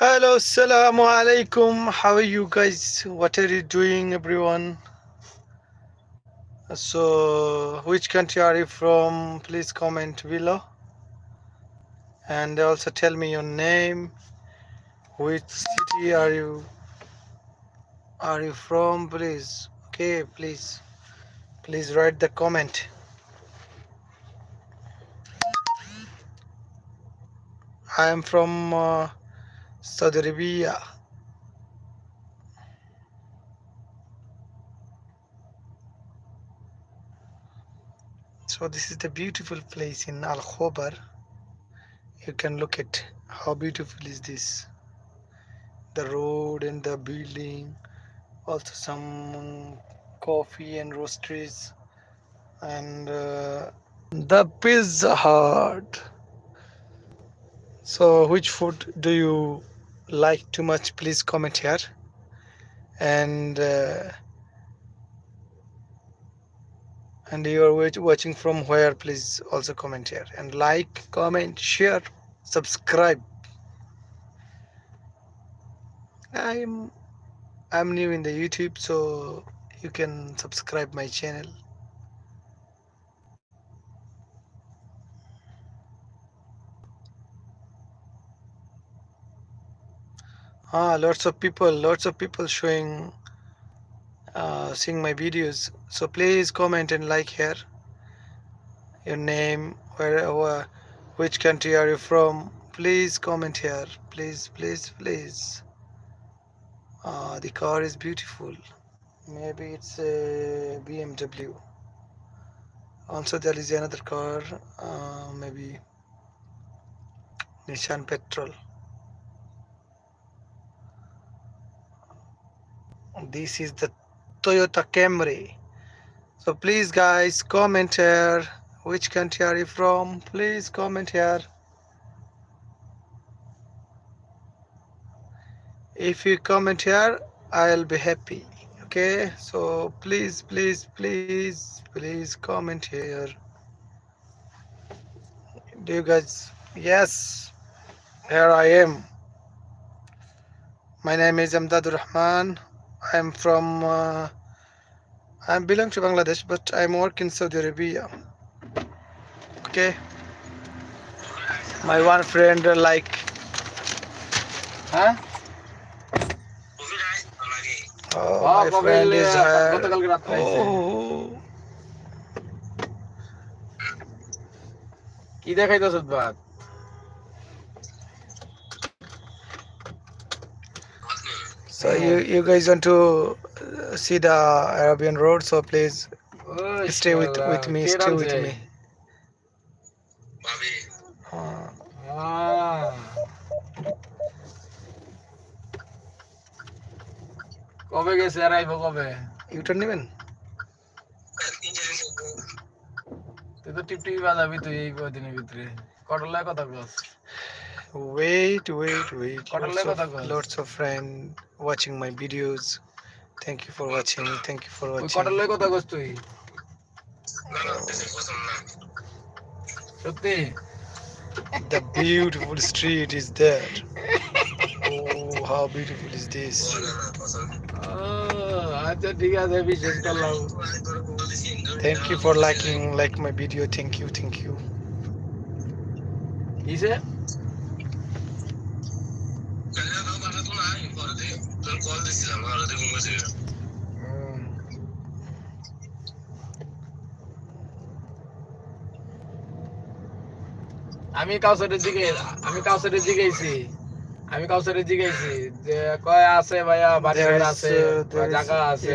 Hello, assalamu alaikum. How are you guys? What are you doing, everyone? So, which country are you from? Please comment below. And also tell me your name. Which city are you are you from? Please. Okay, please. Please write the comment. I am from uh, Arabia. So this is the beautiful place in Al Khobar. You can look at how beautiful is this. The road and the building. Also some coffee and roasteries. And uh, the Pizza Hut. So which food do you like too much? Please comment here. And uh, and you are watching from where please also comment here and like comment share subscribe i'm i'm new in the youtube so you can subscribe my channel ah lots of people lots of people showing uh, seeing my videos. So please comment and like here. Your name where, which country are you from? Please comment here. Please please please. Uh, the car is beautiful. Maybe it's a bmw also there is another car uh, maybe nissan petrol this is the toyota camry. So please guys comment here. Which country are you from? Please comment here. If you comment here i'll be happy. Okay? So please please please please comment here. Do you guys yes here i am. My name is amdadur rahman i'm from uh, i belong to bangladesh but i'm working in saudi arabia okay my one friend uh, like হ্যাঁ oh, O, my কবে friend এলে? is uh, গতকালকে রাত্রে আইছে। oh কি দেখাইতেছ ভাত So you, you guys want to uh, see the Arabian road, so please ওই stay with শালা, with me, K stay with রাঁধছে? me. Uh, আহ। কবে গেছে আর আইবো কবে you turn even? তুই তো টিপটিপি বাজাবি তুই এই কদিনের ভিতরে কটলায় কথা কস Wait, wait, wait. What a Lots level of, that was. lots of friends watching my videos. Thank you for watching. Thank you for ওই watching. কটলায় কথা কস তুই সত্যি The beautiful street is there. Oh, how beautiful is this? ও, আচ্ছা ঠিক আছে বিশ্বাস করলাম Thank you for liking like my video. Thank you, thank you. কিসে হুম। আমি কাউসারের দিকে আমি কাউসারের দিকে গেছি আমি কাউসারের দিকে গেছি যে কয় আছে ভাইয়া বাড়ি আছে uh, জায়গা আছে।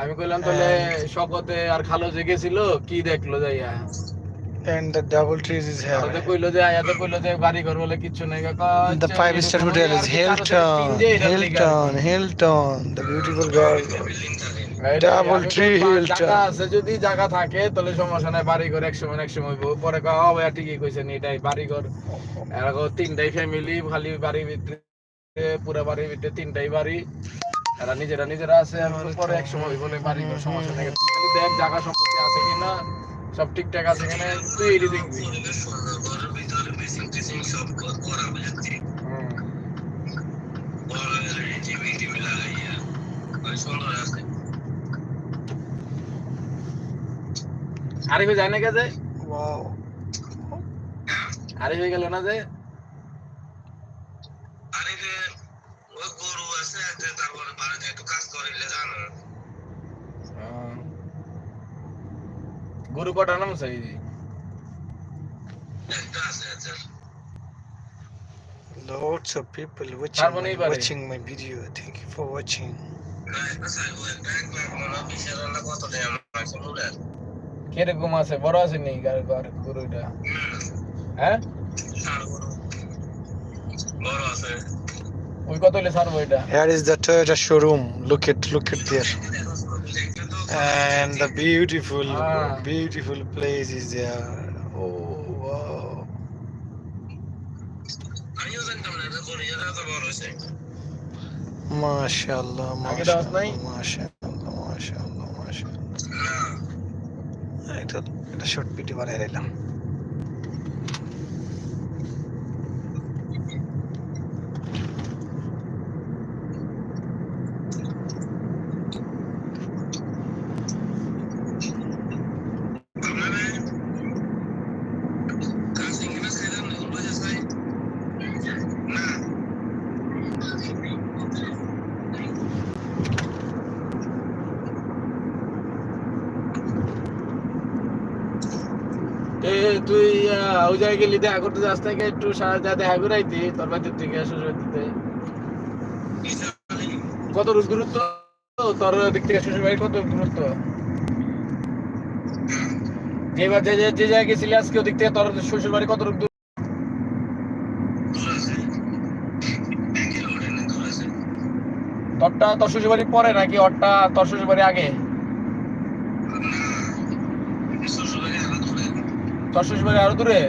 আমি কইলাম তাহলে শকতে আর খালো যে গেছিল কি দেখল যাইয়া? and the double trees is here. The five star hotel is Hilton, Hilton Hilton, the beautiful girl. কই, Hilton. জায়গা আছে যদি জায়গা থাকে তাহলে সমস্যা নাই বাড়ি ঘর এক সময় এক সময় পরে কয় ও ভাইয়া ঠিকই কইছেন এটাই বাড়ি ঘর এরকম তিনটাই ফ্যামিলি খালি বাড়ির ভিতরে পুরো বাড়ির ভিতরে তিনটাই বাড়ি। এরা নিজেরা নিজেরা আছে পরে এক সময় বলে বাড়ি ঘর সমস্যা নাই তুই দেখ জায়গা সম্পত্তি আছে কিনা সব ঠিকঠাক আছে কিনা তুই এটি দেখবি। হুম। আরিফে যায় না কে যে Wow. আরিফে গেল না যে আরে যে ওই গরু আছে যে তারপরে বাড়িতে একটু কাজ করিলে জানো আহ। গরু কটা নাম চাই একটা আছে আছে Lots of people watching Carbon my, এবারে। watching my video. Thank you for watching. কীরকম আছে? বড় আছে নি? গরুটা? হ্যাঁ? ওই কত হইলে ছাড়বো এটা? Here is the Toyota showroom look it look it there and the beautiful ah. beautiful place is there. Oh wow. মাশাআল্লাহ এটা শর্ট ভিডিও বানিয়ে নিলাম। তুই ওই জায়গায় গেলি, দেখা করতে যাস থেকে একটু সারা যা দেখা করে আইতি তোর বাড়ির থেকে কত দূর দূরত্ব? তোর দিক থেকে কত দূরত্ব? যে, যে- জায়গায় গেছিলি আজকে, ওদিক থেকে তোর শ্বশুর বাড়ি কত দূর? তোরটা তোর শ্বশুর বাড়ি পরে নাকি ওরটা তোর শ্বশুর বাড়ি আগে? তোর আরও দূরে?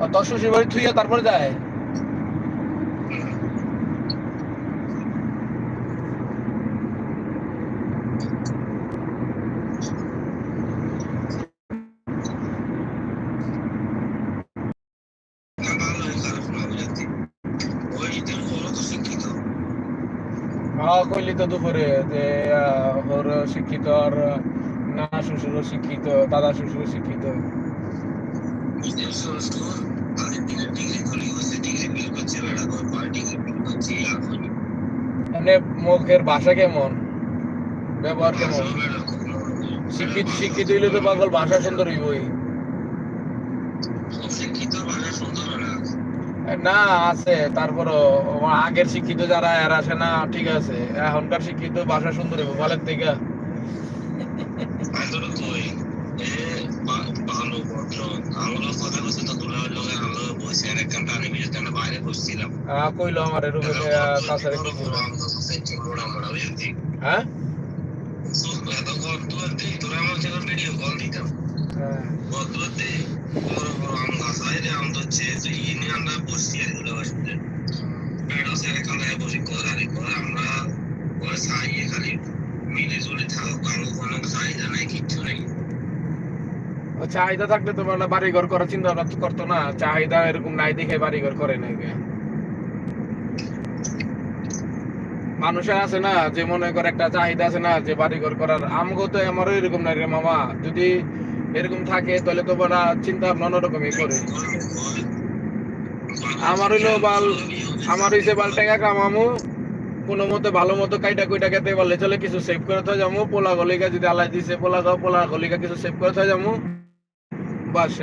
তোর থুইয়া তারপরে যায়। কইলি তো দুপুরে যে ওর শিক্ষিত আর না শ্বশুর শিক্ষিত, দাদা শ্বশুর শিক্ষিত। মানে মুখের ভাষা কেমন? ব্যবহার কেমন? শিক্ষিত শিক্ষিত হইলে তো পাগল, ভাষা সুন্দর হইব না আছে। তারপরও আগের শিক্ষিত যারা এরা আছে না ঠিক আছে। এখনকার শিক্ষিত বাসা সুন্দর হবে থেকে ভালো কথা বসে আর বাইরে বসছিলাম। হ্যাঁ কইলো আমার হ্যাঁ? তোরা আমার ভিডিও দিতাম। চাহিদা নাই নেই। থাকলে তো মানে বাড়ি ঘর করার চিন্তা করতো না, চাহিদা এরকম নাই দেখে বাড়ি ঘর করে নাকি মানুষের আছে না যে মনে করে একটা চাহিদা আছে না যে বাড়ি ঘর করার, আমগো তো আমারও এরকম নাই রে মামা, যদি এরকম থাকে, তাহলে তো ওরা চিন্তা ভাবনা অন্যরকমই করে আমার হইল বাল, আমার হইছে বাল টাকা কামামু কোনো মতে ভালো মতো কাইটা কুইটা খেতে পারলে চলে কিছু সেভ করে থা যাব পোলা গলিকা যদি আলাই দিছে, পোলা দাও, পোলা গলিকা কিছু সেভ করে থা যাব বাস।